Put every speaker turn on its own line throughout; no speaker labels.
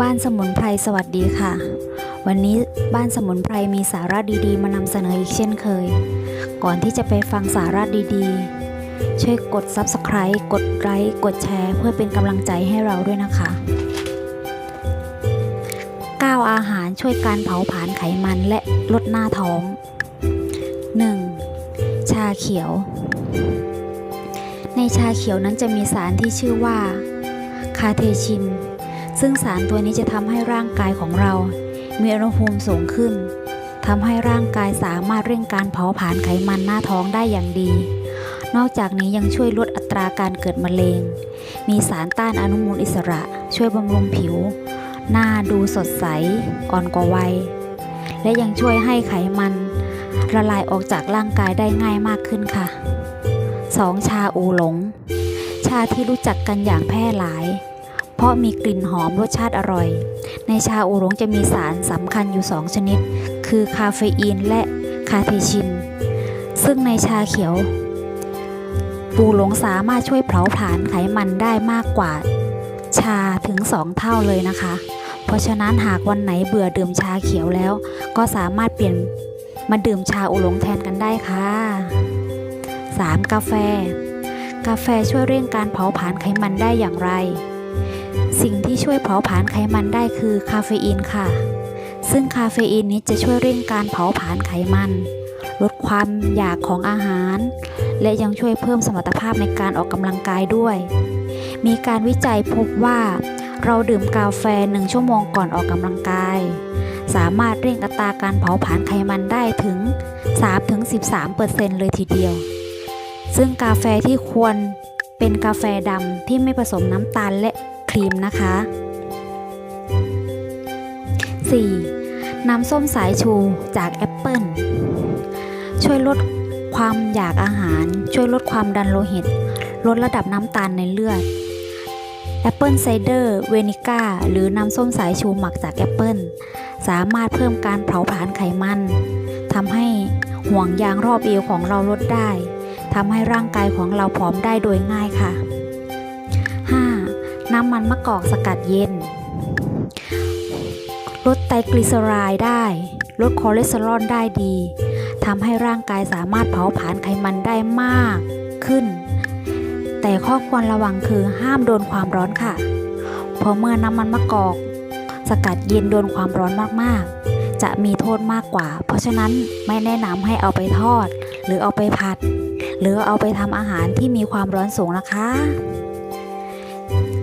บ้านสมุนไพรสวัสดีค่ะ วันนี้บ้านสมุนไพรมีสาระดีๆ มานำเสนออีกเช่นเคย ก่อนที่จะไปฟังสาระดีๆ ช่วยกด Subscribe กดไลค์กดแชร์ เพื่อเป็นกำลังใจให้เราด้วยนะคะ 9 อาหารช่วยการเผาผลาญไขมันและลดหน้าท้อง 1. ชาเขียว ในชาเขียวนั้นจะมีสารที่ชื่อว่า คาเทชิน ซึ่งสารตัวนี้จะทำให้ร่างกายของเรา มีอุณหภูมิสูงขึ้นทำให้ร่างกายสามารถเร่งการเผาผลาญไขมันหน้าท้องได้อย่างดี นอกจากนี้ยังช่วยลดอัตราการเกิดมะเร็ง มีสารต้านอนุมูลอิสระ ช่วยบำรุงผิว หน้าดูสดใส อ่อนกว่าวัย และยังช่วยให้ไขมัน ละลายออกจากร่างกายได้ง่ายมากขึ้นค่ะ 2. ชาอูหลง ชาที่รู้จักกันอย่างแพร่หลาย เพราะมีกลิ่นหอมรสชาติอร่อย ในชาอูหลงจะมีสารสำคัญอยู่ 2 ชนิด คือคาเฟอีนและคาเทชิน ซึ่งในชาเขียว ปูหลงสามารถช่วยเผาผลาญไขมันได้มากกว่า ชาถึง 2 เท่าเลยนะคะ เพราะฉะนั้นหากวันไหนเบื่อดื่มชาเขียวแล้ว ก็สามารถเปลี่ยนมาดื่มชาอูหลงแทนกันได้ค่ะ 3. กาแฟ กาแฟช่วยเร่งการเผาผลาญไขมันได้อย่างไร สิ่งที่ช่วยเผาผลาญไขมันได้คือคาเฟอีนค่ะ ซึ่งคาเฟอีนนี้จะช่วยเร่งการเผาผลาญไขมัน ลดความอยากของอาหาร และยังช่วยเพิ่มสมรรถภาพในการออกกำลังกายด้วย มีการวิจัยพบว่าเราดื่มกาแฟหนึ่งชั่วโมงก่อนออกกำลังกาย สามารถเร่งอัตราการเผาผลาญไขมันได้ถึง 3-13%เลยทีเดียว ซึ่งกาแฟที่ควรเป็นกาแฟดำที่ไม่ผสมน้ำตาลและ รีมนะคะ 4. น้ำส้มสายชูจากแอปเปิลช่วยลดความอยากอาหาร ช่วยลดความดันโลหิต ลดระดับน้ำตาลในเลือดแอปเปิลไซเดอร์เวนิก้าหรือน้ำส้มสายชูหมักจากแอปเปิลสามารถเพิ่มการเผาผลาญไขมันทำให้ห่วงยางรอบเอวของเราลดได้ทำให้ร่างกายของเราผอมได้โดยง่ายค่ะ น้ำมันมะกอกสกัดเย็น ลดไตรกลีเซอไรด์ได้ ลดคอเลสเตอรอลได้ดีทำให้ร่างกายสามารถเผาผลาญไขมันได้มากขึ้น แต่ข้อควรระวังคือห้ามโดนความร้อนค่ะ เพราะเมื่อน้ำมันมะกอก สกัดเย็นโดนความร้อนมากๆ จะมีโทษมากกว่า เพราะฉะนั้นไม่แนะนำให้เอาไปทอด หรือเอาไปผัด หรือเอาไปทำอาหารที่มีความร้อนสูงนะคะ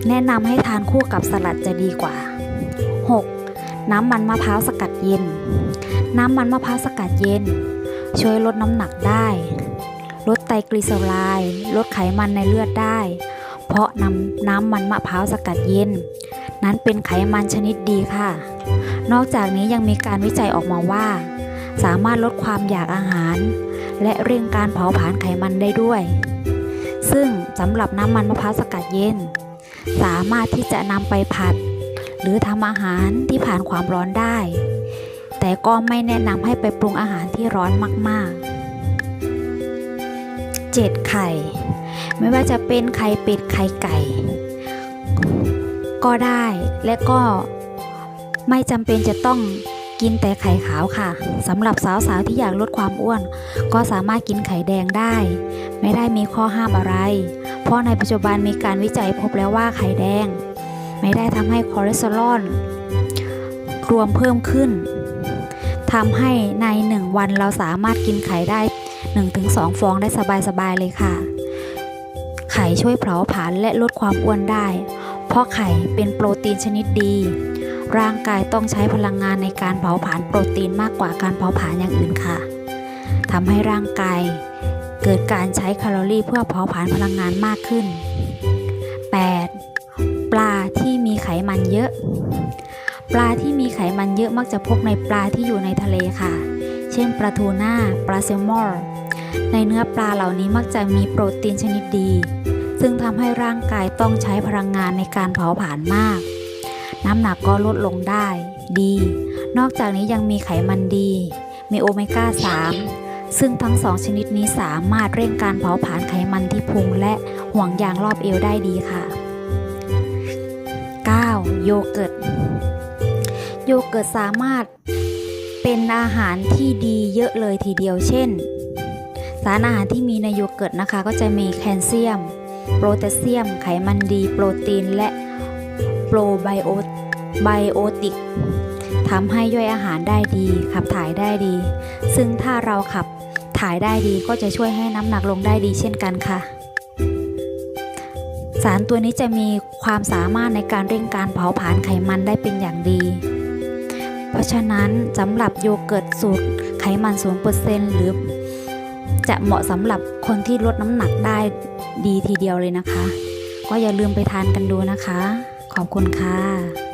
แนะนำให้ทานคู่กับสลัดจะดีกว่า 6. น้ำมันมะพร้าวสกัดเย็น น้ำมันมะพร้าวสกัดเย็น ช่วยลดน้ำหนักได้ ลดไตรกลีเซอไรด์ลดไขมันในเลือดได้ เพราะน้ำน้ำมันมะพร้าวสกัดเย็น นั้นเป็นไขมันชนิดดีค่ะ นอกจากนี้ยังมีการวิจัยออกมาว่า สามารถลดความอยากอาหาร และเร่งการเผาผลาญไขมันได้ด้วย ซึ่งสำหรับน้ำมันมะพร้าวสกัดเย็น สามารถที่จะนำไปผัด หรือทำอาหารที่ผ่านความร้อนได้ แต่ก็ไม่แนะนำให้ไปปรุงอาหารที่ร้อนมาก ๆ 7. ไข่ ไม่ว่าจะเป็นไข่เป็ดไข่ไก่ ก็ได้และก็ไม่จำเป็นจะต้องกินแต่ไข่ขาวค่ะสำหรับสาวๆที่อยากลดความอ้วน ก็สามารถกินไข่แดงได้ ไม่ได้มีข้อห้ามอะไร เพราะในปัจจุบันมีการวิจัยพบแล้วว่าไข่แดง ไม่ได้ทำให้คอเลสเตอรอลรวมเพิ่มขึ้นทำให้ใน 1 วันเราสามารถกินไข่ได้ 1-2 ฟองได้สบายๆเลยค่ะ ไข่ช่วยเผาผลาญและลดความอ้วนได้ เพราะไข่เป็นโปรตีนชนิดดี ร่างกายต้องใช้พลังงานในการเผาผลาญโปรตีนมากกว่าการเผาผลาญอย่างอื่นค่ะทำให้ร่างกาย เกิดการใช้แคลอรี่เพื่อเผาผลาญพลังงานมากขึ้น 8. ปลาที่มีไขมันเยอะ ปลาที่มีไขมันเยอะมักจะพบในปลาที่อยู่ในทะเลค่ะ เช่นปลาทูน่าปลาแซลมอนในเนื้อปลาเหล่านี้มักจะมีโปรตีนชนิดดี ซึ่งทำให้ร่างกายต้องใช้พลังงานในการเผาผลาญมาก น้ำหนักก็ลดลงได้ ดี นอกจากนี้ยังมีไขมันดี มีโอเมก้า 3 ซึ่งทั้งสองชนิดนี้สามารถเร่งการเผาผลาญไขมันที่พุงและห่วงยางรอบเอวได้ดีค่ะ 9. โยเกิร์ต โยเกิร์ตสามารถเป็นอาหารที่ดีเยอะเลยทีเดียว เช่น สารอาหารที่มีในโยเกิร์ตนะคะ ก็จะมีแคลเซียม โปรแทสเซียม ไขมันดี โปรตีน และโปรไบโอไบโอติก ทำให้ย่อยอาหารได้ดี ขับถ่ายได้ดี ซึ่งถ้าเราขับถ่ายได้ดีก็จะช่วยให้น้ำหนักลงได้ดีเช่นกันค่ะ สารตัวนี้จะมีความสามารถในการเร่งการเผาผลาญไขมันได้เป็นอย่างดี เพราะฉะนั้นสำหรับโยเกิร์ตสูตรไขมัน 0%หรือจะเหมาะสำหรับคนที่ลดน้ำหนักได้ดีทีเดียวเลยนะคะ ก็อย่าลืมไปทานกันดูนะคะ ขอบคุณค่ะ